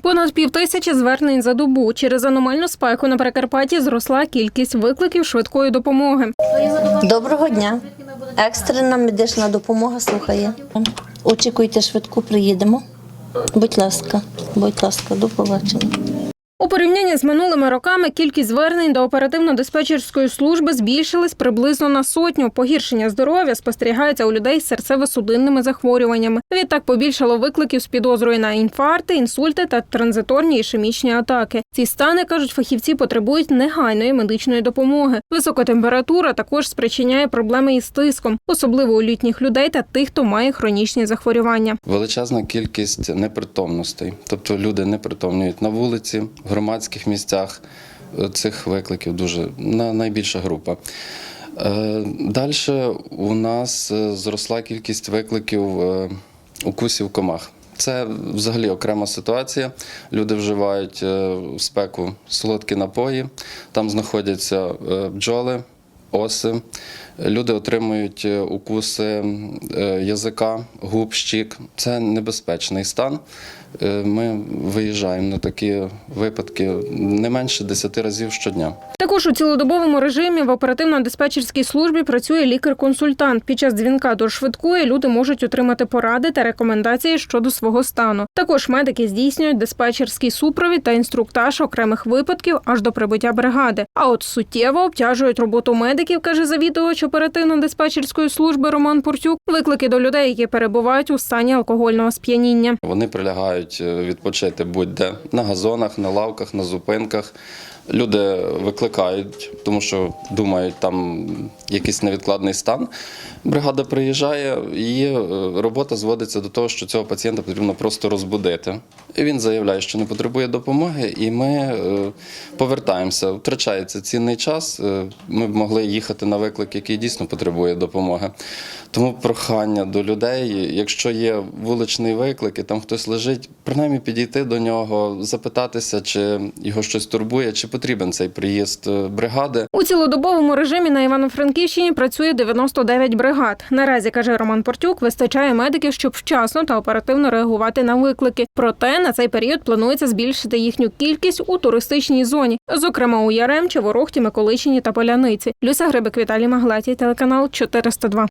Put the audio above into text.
Понад півтисячі звернень за добу. Через аномальну спеку на Прикарпатті зросла кількість викликів швидкої допомоги. Доброго дня. Екстрена медична допомога слухає. Очікуйте швидку, приїдемо. Будь ласка, будь ласка, до побачення. У порівнянні з минулими роками кількість звернень до оперативно-диспетчерської служби збільшилась приблизно на сотню. Погіршення здоров'я спостерігається у людей з серцево-судинними захворюваннями. Відтак побільшало викликів з підозрою на інфаркти, інсульти та транзиторні ішемічні атаки. Ці стани кажуть, фахівці потребують негайної медичної допомоги. Висока температура також спричиняє проблеми із тиском, особливо у літніх людей та тих, хто має хронічні захворювання. Величезна кількість непритомностей, тобто люди непритомнюють на вулиці, в громадських місцях. Е, Цих викликів дуже найбільша група. Далі у нас е, зросла кількість викликів е, укусів комах. Це взагалі окрема ситуація. Люди вживають е, в спеку солодкі напої, там знаходяться е, бджоли, оси. Люди отримують е, укуси язика, губ, щік. Це небезпечний стан. Ми виїжджаємо на такі випадки не менше 10 разів щодня. Також у цілодобовому режимі в оперативно-диспетчерській службі працює лікар-консультант. Під час дзвінка до швидкої люди можуть отримати поради та рекомендації щодо свого стану. Також медики здійснюють диспетчерський супровід та інструктаж окремих випадків аж до прибуття бригади. А от суттєво обтяжують роботу медиків, каже завідувач оперативно-диспетчерської служби Роман Пуртюк. Виклики до людей, які перебувають у стані алкогольного сп'яніння. Вони прилягають е, відпочити будь-де на газонах, на лавках, на зупинках. Люди викликають, тому що думають, там якийсь невідкладний стан. Бригада приїжджає, і е, робота зводиться до того, що цього пацієнта потрібно просто розбудити. І він заявляє, що не потребує допомоги, і ми е, повертаємося. Втрачається цінний час. Е, Ми б могли їхати на виклик, який дійсно потребує допомоги. Тому прохання до людей, якщо є вуличний виклик, і там хтось лежить, принаймні підійти до нього, запитатися, чи його щось турбує, чи потрібен цей приїзд е, бригади. У цілодобовому режимі на Івано-Франківщині працює 99 бригад. Наразі каже Роман Портюк, вистачає медиків, щоб вчасно та оперативно реагувати на виклики. Проте на цей період планується збільшити їхню кількість у туристичній зоні, зокрема у Яремчі, Ворохті, Миколичині та Поляниці. Люся Грибик, Віталій Маглатій, телеканал 402.